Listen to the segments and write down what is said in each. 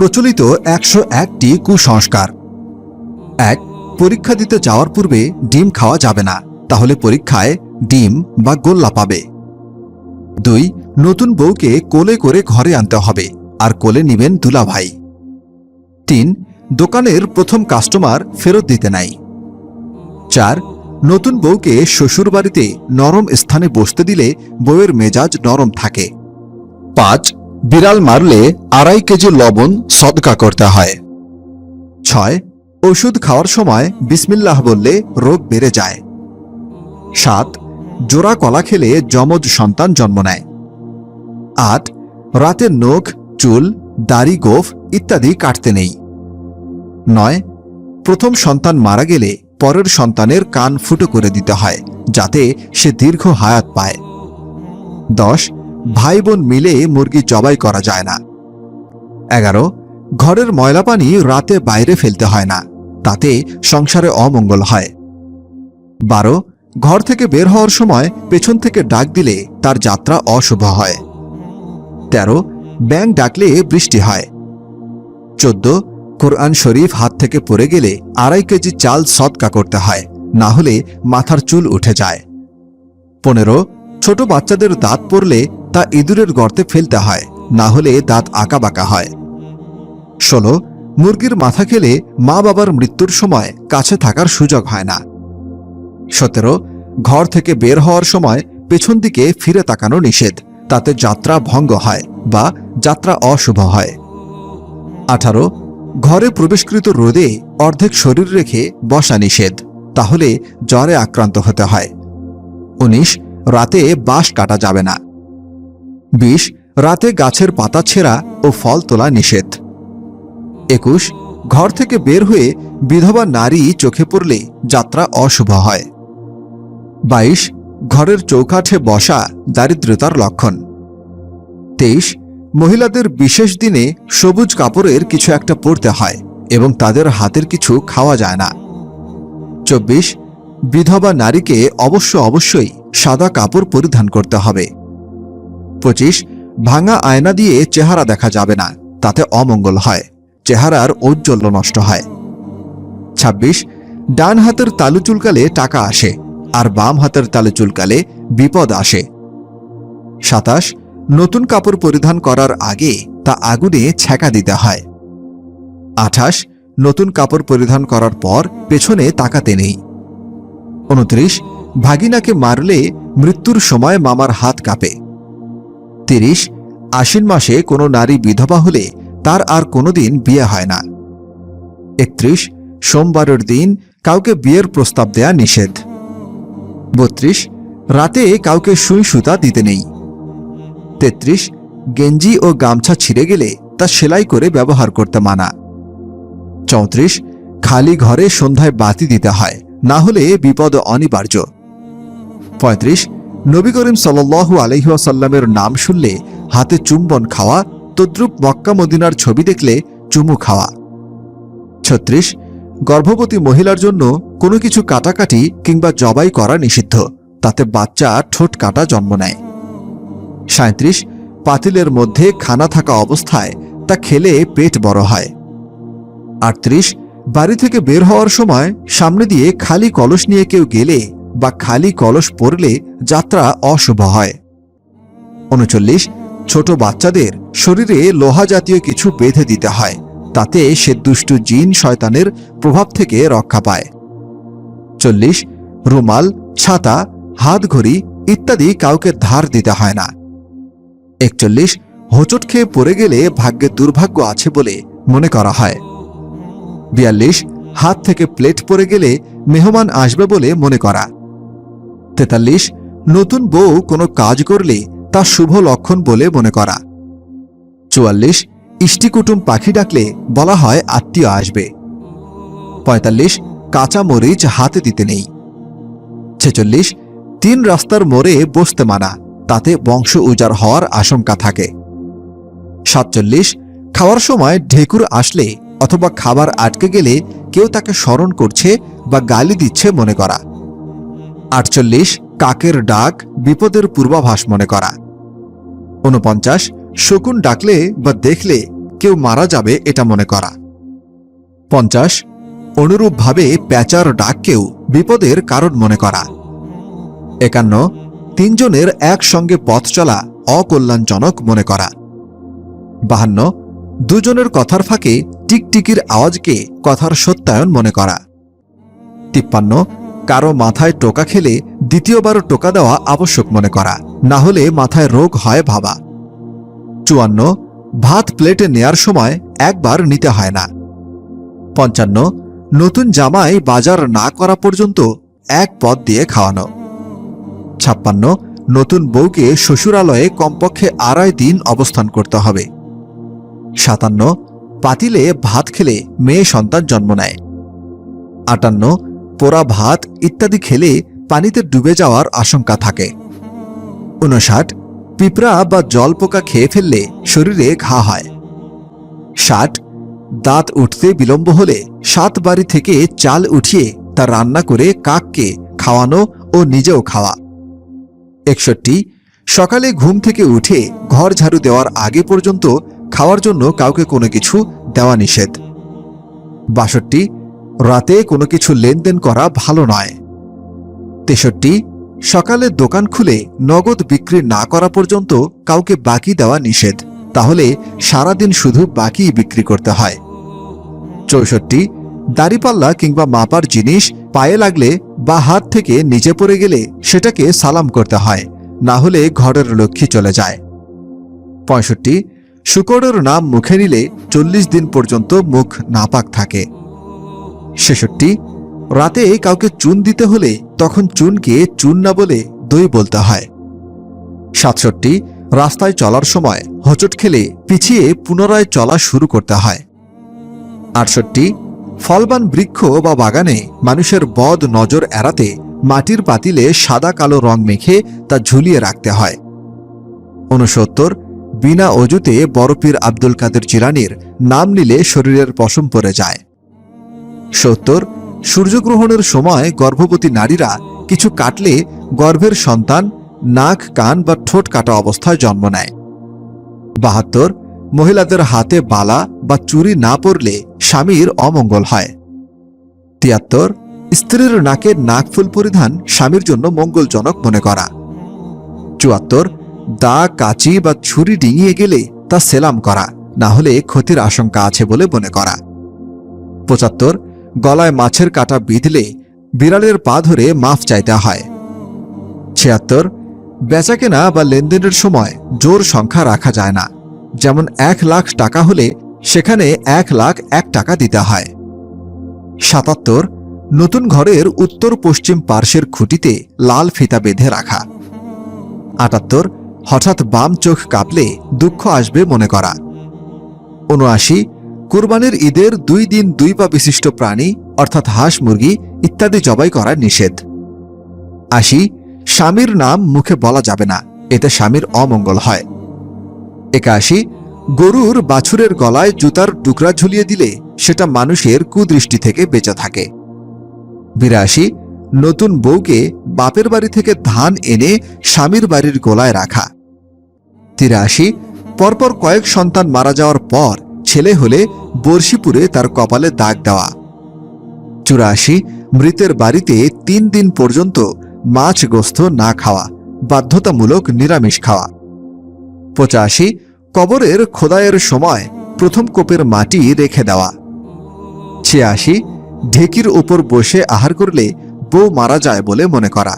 প্রচলিত একশো একটি কুসংস্কার। এক, পরীক্ষা দিতে যাওয়ার পূর্বে ডিম খাওয়া যাবে না, তাহলে পরীক্ষায় ডিম বা গোল্লা পাবে। দুই, নতুন বউকে কোলে করে ঘরে আনতে হবে, আর কোলে নিবেন দুলাভাই। তিন, দোকানের প্রথম কাস্টমার ফেরত দিতে নাই। চার, নতুন বউকে শ্বশুরবাড়িতে নরম স্থানে বসতে দিলে বউয়ের মেজাজ নরম থাকে। পাঁচ বিড়াল মারলে আড়াই কেজি লবণ সদকা করতে হয়। ছয়, ওষুধ খাওয়ার সময় বিসমিল্লাহ বললে রোগ বেড়ে যায়। সাত, জোড়া কলা খেলে যমজ সন্তান জন্ম নেয়। আট, রাতে নখ, চুল, দাড়ি, গোফ ইত্যাদি কাটতে নেই। নয়, প্রথম সন্তান মারা গেলে পরের সন্তানের কান ফুটো করে দিতে হয়, যাতে সে দীর্ঘ হায়াত পায়। দশ ভাই বোন মিলে মুরগি জবাই করা যায় না। এগারো, ঘরের ময়লা পানি রাতে বাইরে ফেলতে হয় না, তাতে সংসারে অমঙ্গল হয়। বারো, ঘর থেকে বের হওয়ার সময় পেছন থেকে ডাক দিলে তার যাত্রা অশুভ হয়। তেরো ব্যাং ডাকলে বৃষ্টি হয়। চোদ্দ, কোরআন শরীফ হাত থেকে পড়ে গেলে আড়াই কেজি চাল সৎকা করতে হয়, না হলে মাথার চুল উঠে যায়। পনেরো ছোট বাচ্চাদের দাঁত পড়লে তা ইঁদুরের গর্তে ফেলতে হয়, না হলে দাঁত আঁকাবাঁকা হয়। ষোলো, মুরগির মাথা খেলে মা বাবার মৃত্যুর সময় কাছে থাকার সুযোগ হয় না। সতেরো, ঘর থেকে বের হওয়ার সময় পেছন দিকে ফিরে তাকানো নিষেধ, তাতে যাত্রা ভঙ্গ হয় বা যাত্রা অশুভ হয়। আঠারো, ঘরে প্রবেশকৃত রোদে অর্ধেক শরীর রেখে বসা নিষেধ, তাহলে জ্বরে আক্রান্ত হতে হয়। উনিশ রাতে বাঁশ কাটা যাবে না। বিশ রাতে গাছের পাতা ছেঁড়া ও ফল তোলা নিষেধ। একুশ, ঘর থেকে বের হয়ে বিধবা নারী চোখে পড়লে যাত্রা অশুভ হয়। বাইশ, ঘরের চৌকাঠে বসা দারিদ্রতার লক্ষণ। তেইশ, মহিলাদের বিশেষ দিনে সবুজ কাপড়ের কিছু একটা পরতে হয় এবং তাদের হাতের কিছু খাওয়া যায় না। চব্বিশ, বিধবা নারীকে অবশ্য অবশ্যই সাদা কাপড় পরিধান করতে হবে। পঁচিশ, ভাঙা আয়না দিয়ে চেহারা দেখা যাবে না, তাতে অমঙ্গল হয়, চেহারার ঔজ্জ্বল্য নষ্ট হয়। ২৬ ডান হাতের তালু চুলকালে টাকা আসে, আর বাম হাতের তালু চুলকালে বিপদ আসে। সাতাশ, নতুন কাপড় পরিধান করার আগে তা আগুনে ছ্যাঁকা দিতে হয়। আঠাশ, নতুন কাপড় পরিধান করার পর পেছনে তাকাতে নেই। উনত্রিশ ভাগিনাকে মারলে মৃত্যুর সময় মামার হাত কাঁপে। তিরিশ, আশ্বিন মাসে কোনো নারী বিধবা হলে তার আর কোনোদিন বিয়ে হয় না। একত্রিশ, সোমবারের দিন কাউকে বিয়ের প্রস্তাব দেয়া নিষেধ। বত্রিশ, রাতে কাউকে সুই সুতা দিতে নেই। তেত্রিশ, গেঞ্জি ও গামছা ছিঁড়ে গেলে তা সেলাই করে ব্যবহার করতে মানা। চৌত্রিশ, খালি ঘরে সন্ধ্যায় বাতি দিতে হয়, না হলে বিপদ অনিবার্য। পঁয়ত্রিশ, নবী করিম সাল্লু আলহিহাসাল্লামের নাম শুনলে হাতে চুম্বন খাওয়া, তদ্রুপ মক্কা মদিনার ছবি দেখলে চুমু খাওয়া। ছত্রিশ, গর্ভবতী মহিলার জন্য কোনো কিছু কাটাকাটি কিংবা জবাই করা নিষিদ্ধ, তাতে বাচ্চা ঠোঁট কাটা জন্ম নেয়। সাঁত্রিশ পাতিলের মধ্যে খানা থাকা অবস্থায় তা খেলে পেট বড় হয়। আটত্রিশ, বাড়ি থেকে বের হওয়ার সময় সামনে দিয়ে খালি কলস নিয়ে কেউ গেলে বা খালি কলস পড়লে যাত্রা অশুভ হয়। উনচল্লিশ, ছোট বাচ্চাদের শরীরে লোহা জাতীয় কিছু বেঁধে দিতে হয়, তাতে সে দুষ্টু জিন শয়তানের প্রভাব থেকে রক্ষা পায়। চল্লিশ, রুমাল, ছাতা, হাত ঘড়ি ইত্যাদি কাউকে ধার দিতে হয় না। একচল্লিশ, হোঁচট খেয়ে পড়ে গেলে ভাগ্যে দুর্ভাগ্য আছে বলে মনে করা হয়। বিয়াল্লিশ, হাত থেকে প্লেট পড়ে গেলে মেহমান আসবে বলে মনে করা। তেতাল্লিশ, নতুন বউ কোনো কাজ করলে তা শুভ লক্ষণ বলে মনে করা। চুয়াল্লিশ ইষ্টিকুটুম পাখি ডাকলে বলা হয় আত্মীয় আসবে। পঁয়তাল্লিশ, কাঁচা মরিচ হাতে দিতে নেই। ছেচল্লিশ, তিন রাস্তার মোড়ে বসতে মানা, তাতে বংশ উজাড় হওয়ার আশঙ্কা থাকে। সাতচল্লিশ, খাওয়ার সময় ঢেকুর আসলে অথবা খাবার আটকে গেলে কেউ তাকে স্মরণ করছে বা গালি দিচ্ছে মনে করা। আটচল্লিশ, কাকের ডাক বিপদের পূর্বাভাস মনে করা। উনপঞ্চাশ শকুন ডাকলে বা দেখলে কেউ মারা যাবে এটা মনে করা। পঞ্চাশ, অনুরূপভাবে প্যাচার ডাককেও বিপদের কারণ মনে করা। একান্ন, তিনজনের একসঙ্গে পথ চলা অকল্যাণজনক মনে করা। বাহান্ন, দুজনের কথার ফাঁকে টিকটিকির আওয়াজকে কথার সত্যায়ন মনে করা। তিপ্পান্ন কারও মাথায় টোকা খেলে দ্বিতীয়বারও টোকা দেওয়া আবশ্যক মনে করা, না হলে মাথায় রোগ হয় ভাবা। চুয়ান্ন, ভাত প্লেটে নেয়ার সময় একবার নিতে হয় না। পঞ্চান্ন, নতুন জামাই বাজার না করা পর্যন্ত এক পদ দিয়ে খাওয়ানো। ছাপ্পান্ন, নতুন বউকে শ্বশুরালয়ে কমপক্ষে আড়াই দিন অবস্থান করতে হবে। সাতান্ন, পাতিলে ভাত খেলে মেয়ে সন্তান জন্ম নেয়। আটান্ন পোড়া ভাত ইত্যাদি খেলে পানিতে ডুবে যাওয়ার আশঙ্কা থাকে। উনষাট, পিঁপড়া বা জলপোকা খেয়ে ফেললে শরীরে ঘা হয়। ষাট, দাঁত উঠতে বিলম্ব হলে সাত বাড়ি থেকে চাল উঠিয়ে তা রান্না করে কাককে খাওয়ানো ও নিজেও খাওয়া। একষট্টি, সকালে ঘুম থেকে উঠে ঘর ঝাড়ু দেওয়ার আগে পর্যন্ত খাওয়ার জন্য কাউকে কোনো কিছু দেওয়া নিষেধ। বাষট্টি রাতে কোনো কিছু লেনদেন করা ভালো নয়। তেষট্টি, সকালে দোকান খুলে নগদ বিক্রি না করা পর্যন্ত কাউকে বাকি দেওয়া নিষেধ, তাহলে সারাদিন শুধু বাকি বিক্রি করতে হয়। চৌষট্টি, দাড়িপাল্লা কিংবা মাপার জিনিস পায়ে লাগলে বা হাত থেকে নিচে পড়ে গেলে সেটাকে সালাম করতে হয়, না হলে ঘরের লক্ষ্মী চলে যায়। পঁয়ষট্টি, শুকরের নাম মুখে নিলে চল্লিশ দিন পর্যন্ত মুখ নাপাক থাকে। ছেষট্টি। রাতে কাউকে চুন দিতে হলে তখন চুনকে চুন না বলে দই বলতে হয়। সাতষট্টি, রাস্তায় চলার সময় হোঁচট খেলে পিছিয়ে পুনরায় চলা শুরু করতে হয়। আটষট্টি, ফলবান বৃক্ষ বা বাগানে মানুষের বদ নজর এড়াতে মাটির পাতিলে সাদা কালো রং মেখে তা ঝুলিয়ে রাখতে হয়। ঊনসত্তর, বিনা অজুতে বরফির আব্দুল কাদের জিলানির নাম নিলে শরীরের পশম পড়ে যায়। সত্তর, সূর্যগ্রহণের সময় গর্ভবতী নারীরা কিছু কাটলে গর্ভের সন্তান নাক, কান বা ঠোঁট কাটা অবস্থায় জন্ম নেয়। বাহাত্তর, মহিলাদের হাতে বালা বা চুরি না পরলে স্বামীর অমঙ্গল হয়। তিয়াত্তর, স্ত্রীর নাকে নাকফুল পরিধান স্বামীর জন্য মঙ্গলজনক মনে করা। চুয়াত্তর, দা, কাচি বা ছুরি ডিঙিয়ে গেলে তা সেলাম করা, না হলে ক্ষতির আশঙ্কা আছে বলে মনে করা। পঁচাত্তর গলায় মাছের কাটা বিঁধলে বিড়ালের পা ধরে মাফ চাইতে হয়। ছিয়াত্তর, বেচাকেনা বা লেনদেনের সময় জোর সংখ্যা রাখা যায় না। যেমন এক লাখ টাকা হলে সেখানে এক লাখ এক টাকা দিতে হয়। সাতাত্তর, নতুন ঘরের উত্তর পশ্চিম পার্শ্বের খুঁটিতে লাল ফিতা বেঁধে রাখা। আটাত্তর, হঠাৎ বাম চোখ কাঁপলে দুঃখ আসবে মনে করা। উনআশি কুরবানির ঈদের দুই দিন দুই পা বিশিষ্ট প্রাণী, অর্থাৎ হাঁস, মুরগি ইত্যাদি জবাই করা নিষেধ। আশি স্বামীর নাম মুখে বলা যাবে না, এতে স্বামীর অমঙ্গল হয়। একাশি, গরুর বাছুরের গলায় জুতার টুকরা ঝুলিয়ে দিলে সেটা মানুষের কুদৃষ্টি থেকে বেঁচে থাকে। বিরাশি, নতুন বউকে বাপের বাড়ি থেকে ধান এনে স্বামীর বাড়ির গোলায় রাখা। তিরাশি, পরপর কয়েক সন্তান মারা যাওয়ার পর ছেলে হলে বর্ষিপুরে তার কপালে দাগ দেওয়া। চুরাশি, মৃতের বাড়িতে তিন দিন পর্যন্ত মাছ গোস্ত না খাওয়া, বাধ্যতামূলক নিরামিষ খাওয়া। পঁচাশি, কবরের খোদায়ের সময় প্রথম কোপের মাটি রেখে দেওয়া। ছিয়াশি, ঢেকির ওপর বসে আহার করলে বউ মারা যায় বলে মনে করা।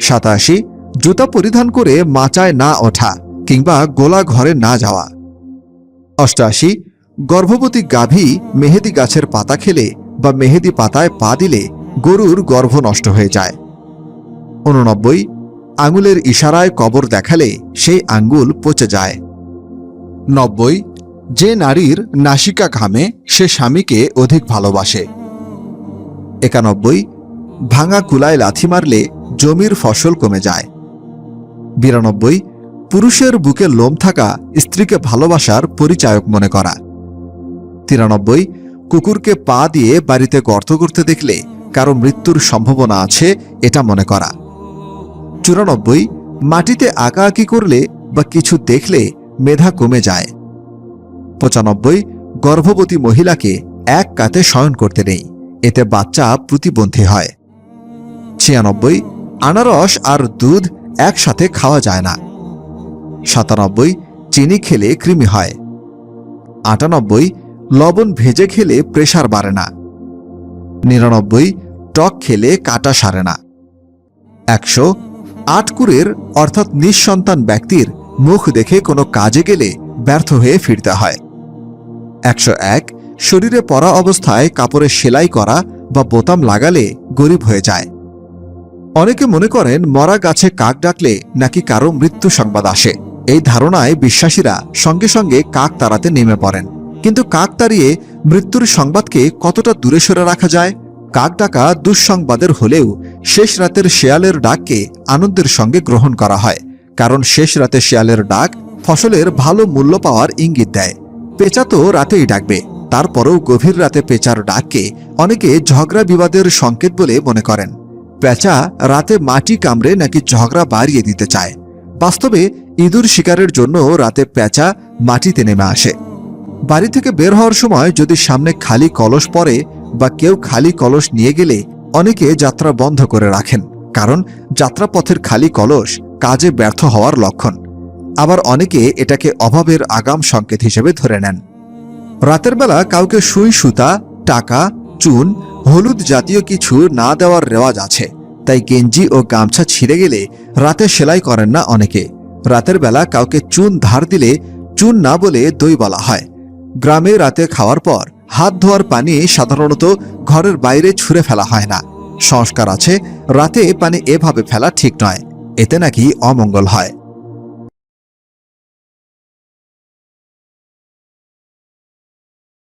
সাতাশি, জুতা পরিধান করে মাচায় না ওঠা কিংবা গোলা ঘরে না যাওয়া। অষ্টাশি, গর্ভবতী গাভী মেহেদি গাছের পাতা খেলে বা মেহেদি পাতায় পা দিলে গরুর গর্ভ নষ্ট হয়ে যায়। উননব্বই আঙুলের ইশারায় কবর দেখালে সেই আঙ্গুল পচে যায়। নব্বই, যে নারীর নাসিকা ঘামে সে স্বামীকে অধিক ভালোবাসে। একানব্বই, ভাঙা কুলায় লাথি মারলে জমির ফসল কমে যায়। বিরানব্বই পুরুষের বুকে লোম থাকা স্ত্রীকে ভালোবাসার পরিচায়ক মনে করা। তিরানব্বই, কুকুরকে পা দিয়ে বাড়িতে গর্ত করতে দেখলে কারও মৃত্যুর সম্ভাবনা আছে এটা মনে করা। চুরানব্বই, মাটিতে আঁকাআঁকি করলে বা কিছু দেখলে মেধা কমে যায়। পঁচানব্বই, গর্ভবতী মহিলাকে এক কাতে শয়ন করতে নেই, এতে বাচ্চা প্রতিবন্ধী হয়। ছিয়ানব্বই, আনারস আর দুধ একসাথে খাওয়া যায় না। সাতানব্বই চিনি খেলে কৃমি হয়। আটানব্বই লবণ ভেজে খেলে প্রেশার বাড়ে না। নিরানব্বই টক খেলে কাটা সারে না। একশো আটকুরের অর্থাৎ নিঃসন্তান ব্যক্তির মুখ দেখে কোনো কাজে গেলে ব্যর্থ হয়ে ফিরতে হয়। একশো এক শরীরে পরা অবস্থায় কাপড়ে সেলাই করা বা বোতাম লাগালে গরিব হয়ে যায়। অনেকে মনে করেন মরা গাছে কাক ডাকলে নাকি কারও মৃত্যু সংবাদ আসে। এই ধারণায় বিশ্বাসীরা সঙ্গে সঙ্গে কাক তাড়াতে নেমে পড়েন। কিন্তু কাক তাড়িয়ে মৃত্যুর সংবাদকে কতটা দূরে সরে রাখা যায়? কাক ডাকা দুঃসংবাদের হলেও শেষ রাতের শেয়ালের ডাককে আনন্দের সঙ্গে গ্রহণ করা হয়, কারণ শেষ রাতে শেয়ালের ডাক ফসলের ভালো মূল্য পাওয়ার ইঙ্গিত দেয়। পেঁচা তো রাতেই ডাকবে, তারপরেও গভীর রাতে পেঁচার ডাককে অনেকে ঝগড়া বিবাদের সংকেত বলে মনে করেন। পেঁচা রাতে মাটি কামড়ে নাকি ঝগড়া বাড়িয়ে দিতে চায়। বাস্তবে ইঁদুর শিকারের জন্য রাতে পেঁচা মাটিতে নেমে আসে। বাড়ি থেকে বের হওয়ার সময় যদি সামনে খালি কলস পড়ে বা কেউ খালি কলস নিয়ে গেলে অনেকে যাত্রা বন্ধ করে রাখেন, কারণ যাত্রাপথের খালি কলস কাজে ব্যর্থ হওয়ার লক্ষণ। আবার অনেকে এটাকে অভাবের আগাম সংকেত হিসেবে ধরে নেন। রাতের বেলা কাউকে সুই, সুতা, টাকা, চুন, হলুদ জাতীয় কিছু না দেওয়ার রেওয়াজ আছে, তাই গেঞ্জি ও গামছা ছিঁড়ে গেলে রাতে সেলাই করেন না অনেকে। রাতের বেলা কাউকে চুন ধার দিলে চুন না বলে দই বলা হয়। গ্রামে রাতে খাওয়ার পর হাত ধোয়ার পানি সাধারণত ঘরের বাইরে ছুঁড়ে ফেলা হয় না। সংস্কার আছে, রাতে পানি এভাবে ফেলা ঠিক নয়। এতে নাকি অমঙ্গল হয়।